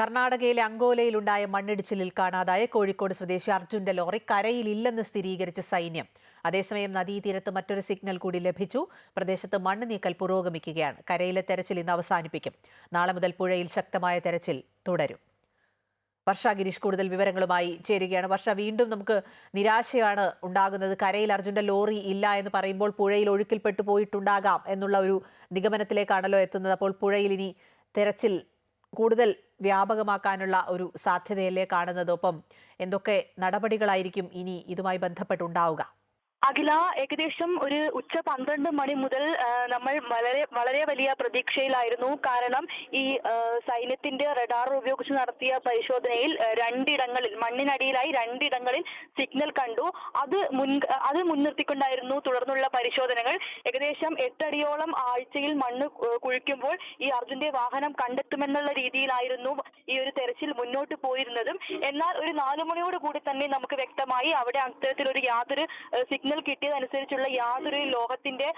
കർണാടകയിലെ അങ്കോലയിലുണ്ടായ മണ്ണിടിച്ചിലിൽ കാണാതായ കോഴിക്കോട് സ്വദേശി അർജുന്റെ ലോറി കരയിലില്ലെന്ന് സ്ഥിരീകരിച്ച സൈന്യം. അതേസമയം നദീതീരത്ത് മറ്റൊരു സിഗ്നൽ കൂടി ലഭിച്ചു. പ്രദേശത്ത് മണ്ണ് നീക്കൽ പുരോഗമിക്കുകയാണ്. കരയിലെ തെരച്ചിൽ ഇന്ന് അവസാനിപ്പിക്കും. നാളെ മുതൽ പുഴയിൽ ശക്തമായ തെരച്ചിൽ തുടരും. വർഷ ഗിരീഷ് കൂടുതൽ വിവരങ്ങളുമായി ചേരുകയാണ്. വർഷ വീണ്ടും നമുക്ക് നിരാശയാണ് ഉണ്ടാകുന്നത്. കരയിൽ അർജുന്റെ ലോറി ഇല്ല എന്ന് പറയുമ്പോൾ പുഴയിൽ ഒഴുക്കിൽപ്പെട്ടു പോയിട്ടുണ്ടാകാം എന്നുള്ള ഒരു നിഗമനത്തിലേക്കാണല്ലോ എത്തുന്നത്. അപ്പോൾ പുഴയിൽ ഇനി തെരച്ചിൽ കൂടുതൽ വ്യാപകമാക്കാനുള്ള ഒരു സാധ്യതയല്ലേ കാണുന്നത് ഒപ്പം എന്തൊക്കെ നടപടികളായിരിക്കും ഇനി ഇതുമായി ബന്ധപ്പെട്ടുണ്ടാവുക? അഖില ഏകദേശം ഒരു ഉച്ച പന്ത്രണ്ട് മണി മുതൽ നമ്മൾ വളരെ വളരെ വലിയ പ്രതീക്ഷയിലായിരുന്നു. കാരണം ഈ സൈന്യത്തിന്റെ റഡാർ ഉപയോഗിച്ച് നടത്തിയ പരിശോധനയിൽ രണ്ടിടങ്ങളിൽ മണ്ണിനടിയിലായി രണ്ടിടങ്ങളിൽ സിഗ്നൽ കണ്ടു. അത് മുൻ അത് മുൻനിർത്തിക്കൊണ്ടായിരുന്നു തുടർന്നുള്ള പരിശോധനകൾ. ഏകദേശം എട്ടടിയോളം ആഴ്ചയിൽ മണ്ണ് കുഴിക്കുമ്പോൾ ഈ അർജുന്റെ വാഹനം കണ്ടെത്തുമെന്നുള്ള രീതിയിലായിരുന്നു ഈ ഒരു തെരച്ചിൽ മുന്നോട്ട് പോയിരുന്നതും. എന്നാൽ ഒരു നാലു മണിയോട് കൂടി തന്നെ നമുക്ക് വ്യക്തമായി അവിടെ അത്തരത്തിലൊരു യാതൊരു ഏഹ്, സിഗ്നൽ കിട്ടിയതനുസരിച്ചുള്ള യാതൊരു ലോഹത്തിന്റെ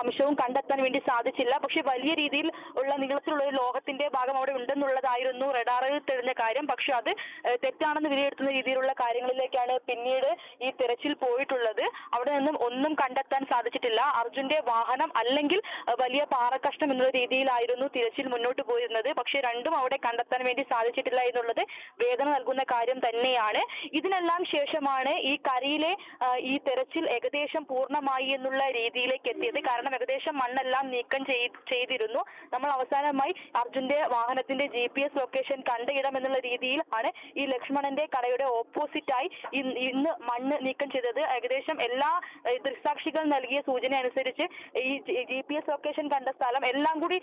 അംശവും കണ്ടെത്താൻ വേണ്ടി സാധിച്ചില്ല. പക്ഷെ വലിയ രീതിയിൽ ഉള്ള നീളത്തിലുള്ള ഒരു ലോഹത്തിന്റെ ഭാഗം അവിടെ ഉണ്ടെന്നുള്ളതായിരുന്നു റഡാറിൽ തെളിഞ്ഞ കാര്യം. പക്ഷെ അത് തെറ്റാണെന്ന് വിലയിരുത്തുന്ന രീതിയിലുള്ള കാര്യങ്ങളിലേക്കാണ് പിന്നീട് ഈ തിരച്ചിൽ പോയിട്ടുള്ളത്. അവിടെ നിന്നും ഒന്നും കണ്ടെത്താൻ സാധിച്ചിട്ടില്ല. അർജുന്റെ വാഹനം അല്ലെങ്കിൽ വലിയ പാറക്കഷ്ണം എന്നുള്ള രീതിയിലായിരുന്നു തിരച്ചിൽ മുന്നോട്ട് പോയിരുന്നത്. പക്ഷെ രണ്ടും അവിടെ കണ്ടെത്താൻ വേണ്ടി സാധിച്ചിട്ടില്ല എന്നുള്ളത് വേദന നൽകുന്ന കാര്യം തന്നെയാണ്. ഇതിനെല്ലാം ശേഷമാണ് ഈ കരയിലെ ഈ തെരച്ചിൽ ഏകദേശം പൂർണമായി എന്നുള്ള രീതിയിലേക്ക് എത്തിയത്. കാരണം ഏകദേശം മണ്ണെല്ലാം നീക്കം ചെയ്തിരുന്നു. നമ്മൾ അവസാനമായി അർജുന്റെ വാഹനത്തിന്റെ ജി പി എസ് ലൊക്കേഷൻ കണ്ടയിടം എന്നുള്ള രീതിയിൽ ആണ് ഈ ലക്ഷ്മണന്റെ കടയുടെ ഓപ്പോസിറ്റായി ഇന്ന് മണ്ണ് നീക്കം ചെയ്തത്. ഏകദേശം എല്ലാ ദൃക്സാക്ഷികൾ നൽകിയ സൂചന അനുസരിച്ച് ഈ ജി പി എസ് ലൊക്കേഷൻ കണ്ട സ്ഥലം എല്ലാം കൂടി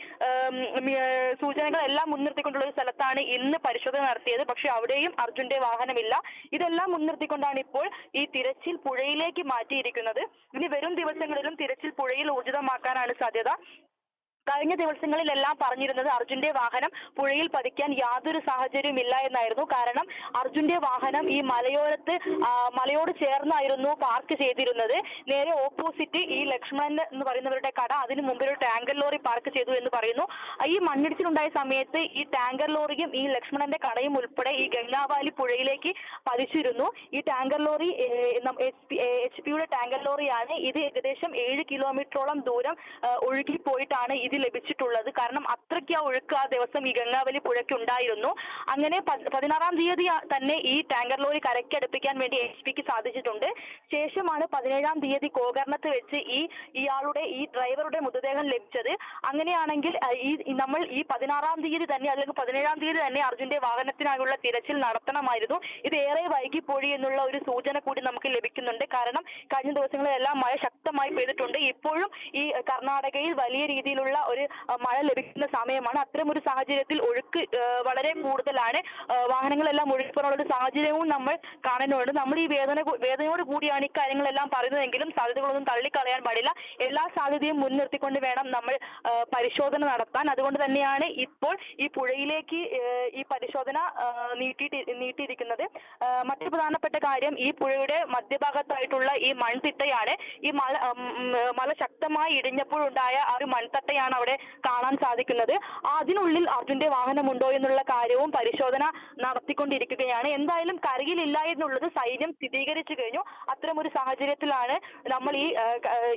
സൂചനകൾ എല്ലാം മുൻനിർത്തിക്കൊണ്ടുള്ള ഒരു സ്ഥലത്താണ് ഇന്ന് പരിശോധന നടത്തിയത്. പക്ഷെ അവിടെയും അർജുന്റെ വാഹനമില്ല. ഇതെല്ലാം മുൻനിർത്തിക്കൊണ്ടാണ് ഇപ്പോൾ ഈ തിരച്ചിൽ പുഴയിലേക്ക് മാറ്റിയിരിക്കുന്നത്. ഇനി വരും ദിവസങ്ങളിലും തിരച്ചിൽ പുഴയിൽ ഊർജിതമാക്കാനാണ് സാധ്യത. കഴിഞ്ഞ ദിവസങ്ങളിലെല്ലാം പറഞ്ഞിരുന്നത് അർജുന്റെ വാഹനം പുഴയിൽ പതിക്കാൻ യാതൊരു സാഹചര്യവും ഇല്ല എന്നായിരുന്നു. കാരണം അർജുന്റെ വാഹനം ഈ മലയോരത്ത് മലയോട് ചേർന്നായിരുന്നു പാർക്ക് ചെയ്തിരുന്നത്. നേരെ ഓപ്പോസിറ്റ് ഈ ലക്ഷ്മണൻ എന്ന് പറയുന്നവരുടെ കട അതിന് മുമ്പിൽ ഒരു ടാങ്കർ ലോറി പാർക്ക് ചെയ്തു എന്ന് പറയുന്നു. ഈ മണ്ണിടിച്ചിലുണ്ടായ സമയത്ത് ഈ ടാങ്കർ ലോറിയും ഈ ലക്ഷ്മണന്റെ കടയും ഉൾപ്പെടെ ഈ ഗംഗാവാലി പുഴയിലേക്ക് പതിച്ചിരുന്നു. ഈ ടാങ്കർ ലോറി എച്ച് പിയുടെ ടാങ്കർ ലോറിയാണ്. ഇത് ഏകദേശം ഏഴ് കിലോമീറ്ററോളം ദൂരം ഒഴുകി പോയിട്ടാണ് ഇത് ലഭിച്ചിട്ടുള്ളത്. കാരണം അത്രയ്ക്ക് ആ ഒഴുക്ക് ആ ദിവസം ഈ ഗംഗാവലി പുഴയ്ക്ക് ഉണ്ടായിരുന്നു അങ്ങനെ പതിനാറാം തീയതി തന്നെ ഈ ടാങ്കർ ലോറി കരയ്ക്ക് അടുപ്പിക്കാൻ വേണ്ടി എച്ച് പിക്ക് സാധിച്ചിട്ടുണ്ട്. ശേഷമാണ് പതിനേഴാം തീയതി കോകർണത്ത് വെച്ച് ഈ ഇയാളുടെ ഈ ഡ്രൈവറുടെ മൃതദേഹം ലഭിച്ചത്. അങ്ങനെയാണെങ്കിൽ ഈ നമ്മൾ ഈ പതിനാറാം തീയതി തന്നെ അല്ലെങ്കിൽ പതിനേഴാം തീയതി തന്നെ അർജുന്റെ വാഹനത്തിനായുള്ള തിരച്ചിൽ നടത്തണമായിരുന്നു. ഇത് ഏറെ വൈകിപ്പോഴി എന്നുള്ള ഒരു സൂചന കൂടി നമുക്ക് ലഭിക്കുന്നുണ്ട്. കാരണം കഴിഞ്ഞ ദിവസങ്ങളിലെല്ലാം മഴ ശക്തമായി പെയ്തിട്ടുണ്ട്. ഇപ്പോഴും ഈ കർണാടകയിൽ വലിയ രീതിയിലുള്ള ഒരു മഴ ലഭിക്കുന്ന സമയമാണ്. അത്തരം ഒരു സാഹചര്യത്തിൽ ഒഴുക്ക് വളരെ കൂടുതലാണ്. വാഹനങ്ങളെല്ലാം ഒഴുകിപ്പോകാനുള്ള ഒരു സാഹചര്യവും നമ്മൾ കാണുന്നുണ്ട്. നമ്മൾ ഈ വേദന വേദനയോട് കൂടിയാണ് ഈ കാര്യങ്ങളെല്ലാം പറയുന്നതെങ്കിലും സാധ്യതകളൊന്നും തള്ളിക്കളയാൻ പാടില്ല. എല്ലാ സാധ്യതയും മുൻനിർത്തിക്കൊണ്ട് വേണം നമ്മൾ പരിശോധന നടത്താൻ. അതുകൊണ്ട് തന്നെയാണ് ഇപ്പോൾ ഈ പുഴയിലേക്ക് ഈ പരിശോധന നീട്ടി നീട്ടിയിരിക്കുന്നത്. മറ്റു പ്രധാനപ്പെട്ട കാര്യം ഈ പുഴയുടെ മധ്യഭാഗത്തായിട്ടുള്ള ഈ മൺതിട്ടയാണ്. ഈ മല മല ശക്തമായി ഇടിഞ്ഞപ്പോഴുണ്ടായ ആ ഒരു മൺതട്ടയാണ് അവിടെ കാണാൻ സാധിക്കുന്നത്. അതിനുള്ളിൽ അർജുന്റെ വാഹനമുണ്ടോ എന്നുള്ള കാര്യവും പരിശോധന നടത്തിക്കൊണ്ടിരിക്കുകയാണ്. എന്തായാലും കരയിലില്ല എന്നുള്ളത് സൈന്യം സ്ഥിരീകരിച്ചു കഴിഞ്ഞു. അത്തരം ഒരു സാഹചര്യത്തിലാണ് നമ്മൾ ഈ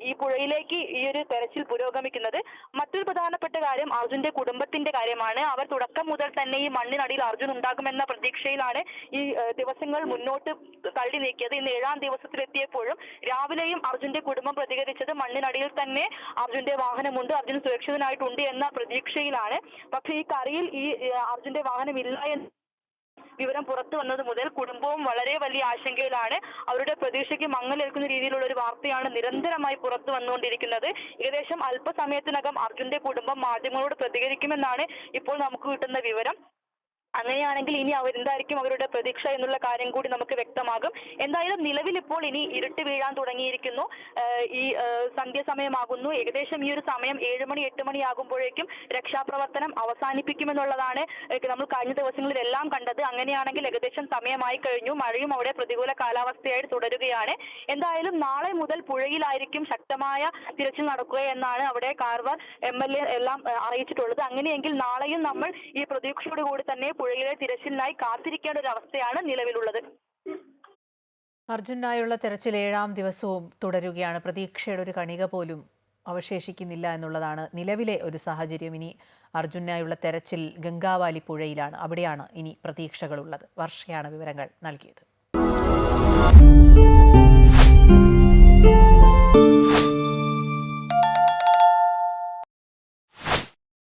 ഈ പുഴയിലേക്ക് ഈ ഒരു തെരച്ചിൽ പുരോഗമിക്കുന്നത്. മറ്റൊരു പ്രധാനപ്പെട്ട കാര്യം അർജുന്റെ കുടുംബത്തിന്റെ കാര്യമാണ്. അവർ തുടക്കം മുതൽ തന്നെ ഈ മണ്ണിനടിയിൽ അർജുൻ ഉണ്ടാകുമെന്ന പ്രതീക്ഷയിലാണ് ഈ ദിവസങ്ങൾ മുന്നോട്ട് തള്ളി നീക്കിയത്. ഇന്ന് ഏഴാം ദിവസത്തിലെത്തിയപ്പോഴും രാവിലെയും അർജുന്റെ കുടുംബം പ്രതികരിച്ചത് മണ്ണിനടിയിൽ തന്നെ അർജുന്റെ വാഹനമുണ്ട്. അർജുൻ സുരക്ഷിതനായിട്ടുണ്ട് എന്ന പ്രതീക്ഷയിലാണ്. പക്ഷേ ഈ കറിയിൽ ഈ അർജുന്റെ വാഹനം ഇല്ല എന്ന് വിവരം പുറത്തു വന്നത് മുതൽ കുടുംബവും വളരെ വലിയ ആശങ്കയിലാണ്. അവരുടെ പ്രതീക്ഷയ്ക്ക് മങ്ങലേൽക്കുന്ന രീതിയിലുള്ള ഒരു വാർത്തയാണ് നിരന്തരമായി പുറത്തു വന്നുകൊണ്ടിരിക്കുന്നത്. ഏകദേശം അല്പസമയത്തിനകം അർജുന്റെ കുടുംബം മാധ്യമങ്ങളോട് പ്രതികരിക്കുമെന്നാണ് ഇപ്പോൾ നമുക്ക് കിട്ടുന്ന വിവരം. അങ്ങനെയാണെങ്കിൽ ഇനി അവരെന്തായിരിക്കും അവരുടെ പ്രതീക്ഷ എന്നുള്ള കാര്യം കൂടി നമുക്ക് വ്യക്തമാകും. എന്തായാലും നിലവിൽ ഇപ്പോൾ ഇനി ഇരുട്ട് വീഴാൻ തുടങ്ങിയിരിക്കുന്നു. ഈ സന്ധ്യ സന്ധ്യാസമയമാകുന്നു. ഏകദേശം ഈ ഒരു സമയം ഏഴ് മണി എട്ട് മണി ആകുമ്പോഴേക്കും രക്ഷാപ്രവർത്തനം അവസാനിപ്പിക്കുമെന്നുള്ളതാണ് നമ്മൾ കഴിഞ്ഞ ദിവസങ്ങളിലെല്ലാം കണ്ടത്. അങ്ങനെയാണെങ്കിൽ ഏകദേശം സമയമായി കഴിഞ്ഞു. മഴയും അവിടെ പ്രതികൂല കാലാവസ്ഥയായി തുടരുകയാണ്. എന്തായാലും നാളെ മുതൽ പുഴയിലായിരിക്കും ശക്തമായ തിരച്ചിൽ നടക്കുക എന്നാണ് അവിടെ കാർവർ എം എൽ എ എല്ലാം അറിയിച്ചിട്ടുള്ളത്. അങ്ങനെയെങ്കിൽ നാളെയും നമ്മൾ ഈ പ്രതീക്ഷയോടുകൂടി തന്നെ പുഴയിലെ തിരച്ചിലിനായി കാത്തിരിക്കേണ്ട ഒരു അവസ്ഥയാണ് നിലവിലുള്ളത്. അർജുനായുള്ള തെരച്ചിൽ ഏഴാം ദിവസവും തുടരുകയാണ്. പ്രതീക്ഷയുടെ ഒരു കണിക പോലും അവശേഷിക്കുന്നില്ല എന്നുള്ളതാണ് നിലവിലെ ഒരു സാഹചര്യം. ഇനി അർജുനായുള്ള തെരച്ചിൽ ഗംഗാവാലി പുഴയിലാണ്. അവിടെയാണ് ഇനി പ്രതീക്ഷകളുള്ളത്. വർഷയാണ് വിവരങ്ങൾ നൽകിയത്.